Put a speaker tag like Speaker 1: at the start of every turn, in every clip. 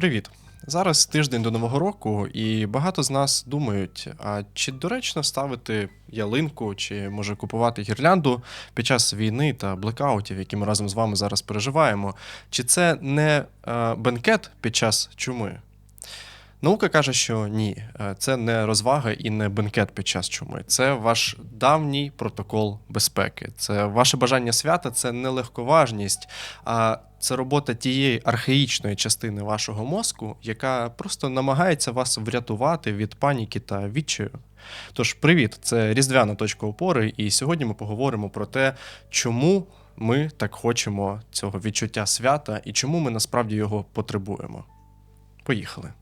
Speaker 1: Привіт! Зараз тиждень до Нового року, і багато з нас думають: а чи доречно ставити ялинку, чи може купувати гірлянду під час війни та блекаутів, які ми разом з вами зараз переживаємо? Чи це не е, бенкет під час чуми? Наука каже, що ні, е, це не розвага і не бенкет під час чуми. Це ваш давній протокол безпеки. Це ваше бажання свята, це не легковажність, а це робота тієї архаїчної частини вашого мозку, яка просто намагається вас врятувати від паніки та відчаю. Тож, привіт, це різдвяна точка опори, і сьогодні ми поговоримо про те, чому ми так хочемо цього відчуття свята і чому ми насправді його потребуємо. Поїхали.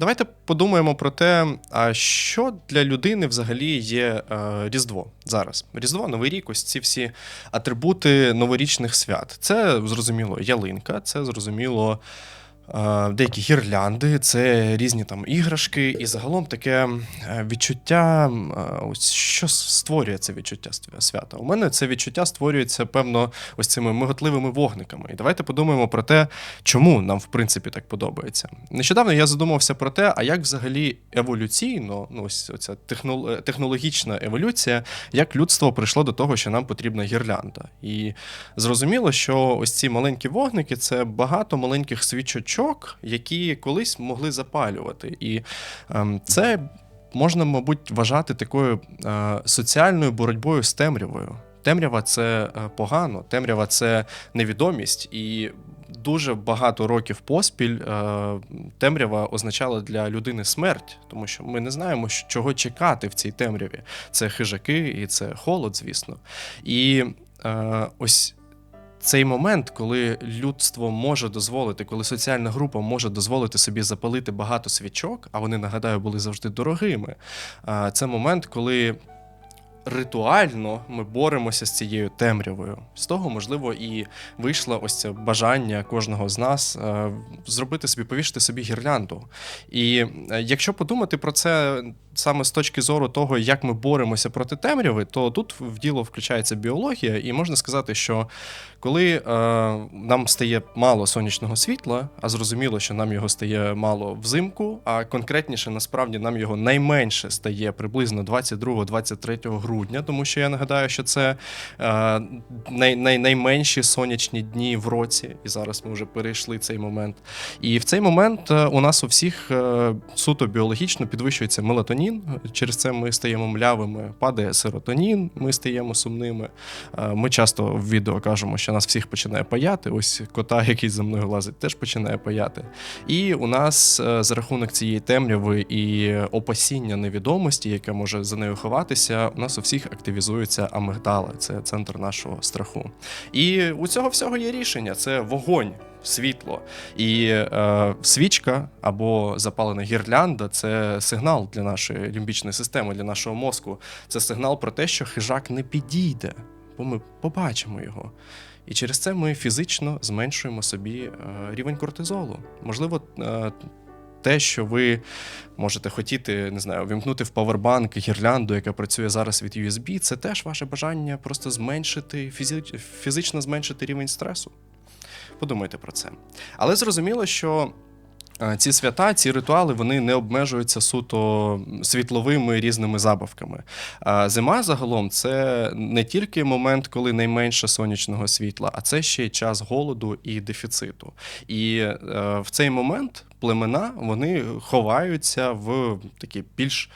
Speaker 1: Давайте подумаємо про те, а що для людини взагалі є е, Різдво зараз. Різдво, Новий рік, ось ці всі атрибути новорічних свят. Це зрозуміло ялинка, це зрозуміло деякі гірлянди, це різні там іграшки, і загалом таке е, відчуття, е, ось що створює це відчуття свята. У мене це відчуття створюється, певно, ось цими миготливими вогниками. І давайте подумаємо про те, чому нам в принципі так подобається. Нещодавно я задумався про те, а як взагалі еволюційно, ну ось ця технологічна еволюція, як людство прийшло до того, що нам потрібна гірлянда. І зрозуміло, що ось ці маленькі вогники це багато маленьких свічочок, які колись могли запалювати. І ем, це можна, мабуть, вважати такою е, соціальною боротьбою з темрявою. Темрява це е, погано, темрява це невідомість, і дуже багато років поспіль е, темрява означала для людини смерть, тому що ми не знаємо, чого чекати в цій темряві. Це хижаки і це холод, звісно. І ось цей момент, коли людство може дозволити, коли соціальна група може дозволити собі запалити багато свічок, а вони, нагадаю, були завжди дорогими. Це момент, коли ритуально ми боремося з цією темрявою. З того, можливо, і вийшло ось це бажання кожного з нас е, зробити собі, повішати собі гірлянду. І е, якщо подумати про це саме з точки зору того, як ми боремося проти темряви, то тут в діло включається біологія, і можна сказати, що коли е, нам стає мало сонячного світла, а зрозуміло, що нам його стає мало взимку, а конкретніше насправді нам його найменше стає приблизно 22-23 грудня, тому що я нагадаю, що це е, най, най, найменші сонячні дні в році, і зараз ми вже перейшли цей момент. І в цей момент е, у нас у всіх е, суто біологічно підвищується мелатонін. Через це ми стаємо млявими, падає серотонін, ми стаємо сумними. Е, Ми часто в відео кажемо, що нас всіх починає паяти. Ось кота, який за мною лазить, теж починає паяти. І у нас е, за рахунок цієї темряви і опасіння невідомості, яке може за нею ховатися, у нас у всіх активізується амигдала, це центр нашого страху. І у цього всього є рішення: це вогонь. Світло і е, свічка або запалена гірлянда це сигнал для нашої лімбічної системи, для нашого мозку. Це сигнал про те, що хижак не підійде, бо ми побачимо його. І через це ми фізично зменшуємо собі е, рівень кортизолу. Можливо, е, те, що ви можете хотіти, не знаю, вімкнути в павербанк гірлянду, яка працює зараз від USB, це теж ваше бажання просто зменшити фізи- фізично зменшити рівень стресу. Подумайте про це. Але зрозуміло, що е, ці свята, ці ритуали, вони не обмежуються суто світловими різними забавками. Зима загалом це не тільки момент, коли найменше сонячного світла, а це ще й час голоду і дефіциту. І е, в цей момент племена вони ховаються в такі більш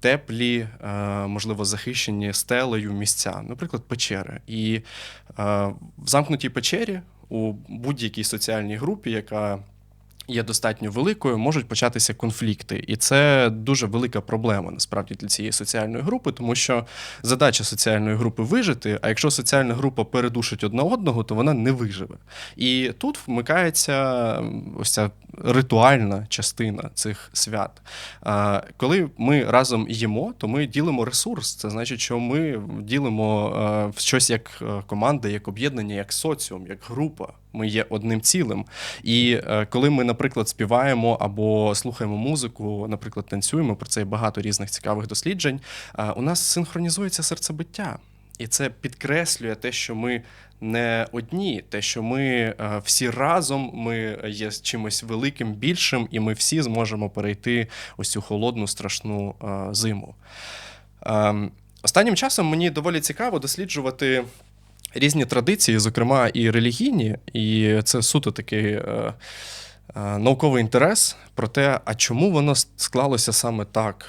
Speaker 1: теплі, е, можливо, захищені стелею місця, наприклад, печери. І в замкнутій печері у будь-якій соціальній групі, яка є достатньо великою, можуть початися конфлікти. І це дуже велика проблема насправді для цієї соціальної групи, тому що задача соціальної групи вижити. А якщо соціальна група передушить одна одного, то вона не виживе. І тут вмикається ось ця ритуальна частина цих свят. Коли ми разом їмо, то ми ділимо ресурс. Це значить, що ми ділимо е, щось як е, команда, як об'єднання, як соціум, як група. Ми є одним цілим. І е, коли ми, наприклад, співаємо або слухаємо музику, наприклад, танцюємо, про це є багато різних цікавих досліджень, е, у нас синхронізується серцебиття. І це підкреслює те, що ми не одні, те, що ми е, всі разом ми є чимось великим, більшим, і ми всі зможемо перейти ось цю холодну страшну зиму. Ем, Останнім часом мені доволі цікаво досліджувати різні традиції, зокрема і релігійні, і це суто такий е, науковий інтерес про те, а чому воно склалося саме так,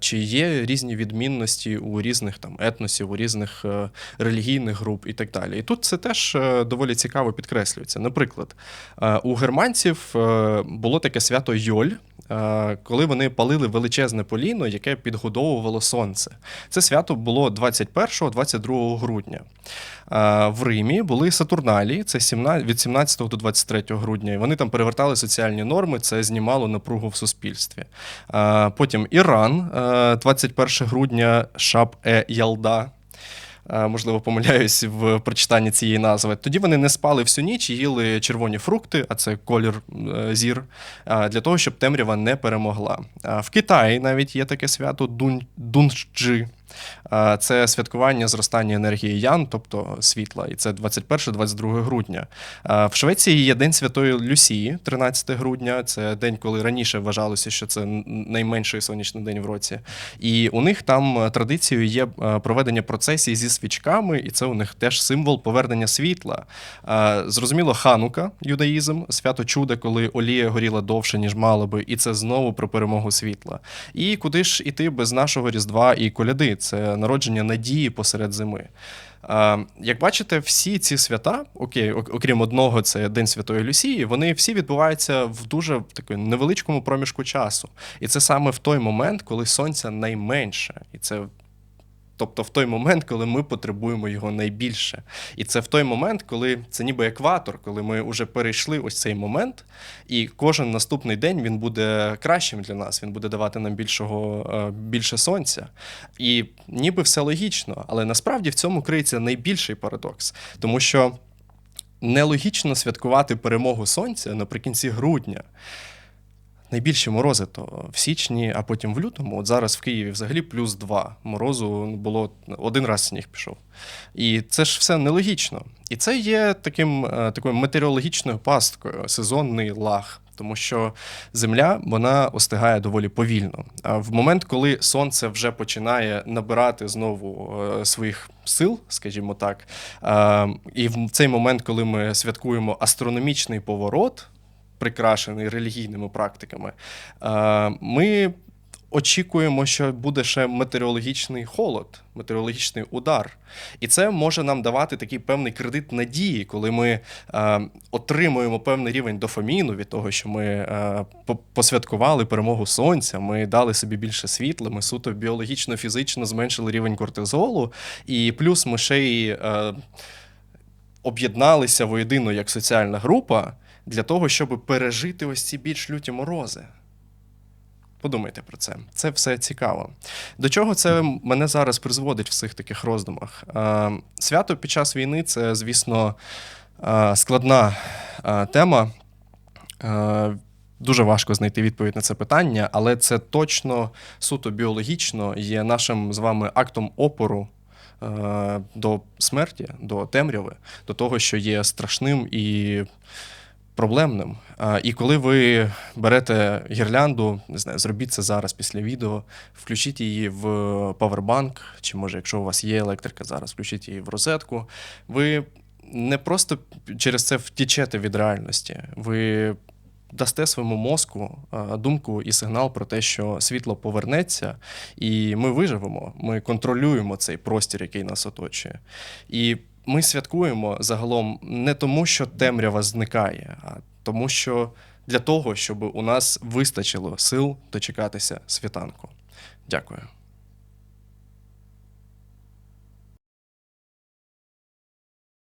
Speaker 1: чи є різні відмінності у різних там етносів, у різних е, релігійних груп і так далі. І тут це теж е, доволі цікаво підкреслюється. Наприклад, е, у германців е, було таке свято Йоль. е, Коли вони палили величезне поліно, яке підгодовувало сонце. Це свято було 21-22 грудня. Е, В Римі були Сатурналі, це 17 від 17 до 23 грудня. І вони там перевертали соціальні норми, це знімало напругу в суспільстві. Е, Потім Іран, е, 21 грудня, Шаб е Ялда. Е, Можливо, помиляюсь в прочитанні цієї назви. Тоді вони не спали всю ніч їли червоні фрукти, а це колір е, зір, е, для того, щоб темрява не перемогла. Е, В Китаї навіть є таке свято Дун- Дунджи. Е, Це святкування зростання енергії Ян, тобто світла, і це 21-22 грудня. Е, В Швеції є День Святої Люсії, 13 грудня. Це день, коли раніше вважалося, що це найменший сонячний день в році. І у них там е, традицією є е, проведення процесій зі свічками, і це у них теж символ повернення світла. Е, Зрозуміло, ханука, юдаїзм, свято чуда, коли олія горіла довше, ніж мало би, і це знову про перемогу світла. І куди ж іти без нашого Різдва і коляди? Це народження надії посеред зими. Як бачите, всі ці свята, окей, окрім одного, це День Святої Люсії, вони всі відбуваються в дуже такому невеличкому проміжку часу. І це саме в той момент, коли сонця найменше. І це Тобто в той момент, коли ми потребуємо його найбільше. І це в той момент, коли це ніби екватор, коли ми вже перейшли ось цей момент, і кожен наступний день він буде кращим для нас, він буде давати нам більшого, е, більше сонця. І ніби все логічно, але насправді в цьому криється найбільший парадокс, тому що нелогічно святкувати перемогу сонця наприкінці грудня. Найбільші морози то в січні, а потім в лютому. От зараз в Києві взагалі плюс два. Морозу було один раз сніг пішов. І це ж все нелогічно. І це є таким, е, такою метеорологічною пасткою, сезонний лаг. Тому що земля вона остигає доволі повільно. А в момент, коли сонце вже починає набирати знову е, своїх сил, скажімо так, е, і в цей момент, коли ми святкуємо астрономічний поворот, прикрашений релігійними практиками, е, ми очікуємо, що буде ще метеорологічний холод, метеорологічний удар. І це може нам давати такий певний кредит надії, коли ми е, отримуємо певний рівень дофаміну від того, що ми е, посвяткували перемогу сонця, ми дали собі більше світла, ми суто біологічно, фізично зменшили рівень кортизолу, і плюс ми ще й об'єдналися воєдино як соціальна група для того, щоб пережити ось ці більш люті морози. Подумайте про це. Це все цікаво. До чого це мене зараз призводить в цих таких роздумах? Е, Свято під час війни це, звісно, е, складна е, тема. Дуже важко знайти відповідь на це питання, але це точно суто біологічно є нашим з вами актом опору до смерті, до темряви, до того, що є страшним і проблемним. І коли ви берете гірлянду, не знаю, зробіть це зараз після відео, включіть її в павербанк, чи може, якщо у вас є електрика зараз, включіть її в розетку. Ви не просто через це втічете від реальності. Ви дасте своєму мозку думку і сигнал про те, що світло повернеться, і ми виживемо. Ми контролюємо цей простір, який нас оточує. І ми святкуємо загалом не тому, що темрява зникає, а тому, що для того, щоб у нас вистачило сил дочекатися світанку. Дякую.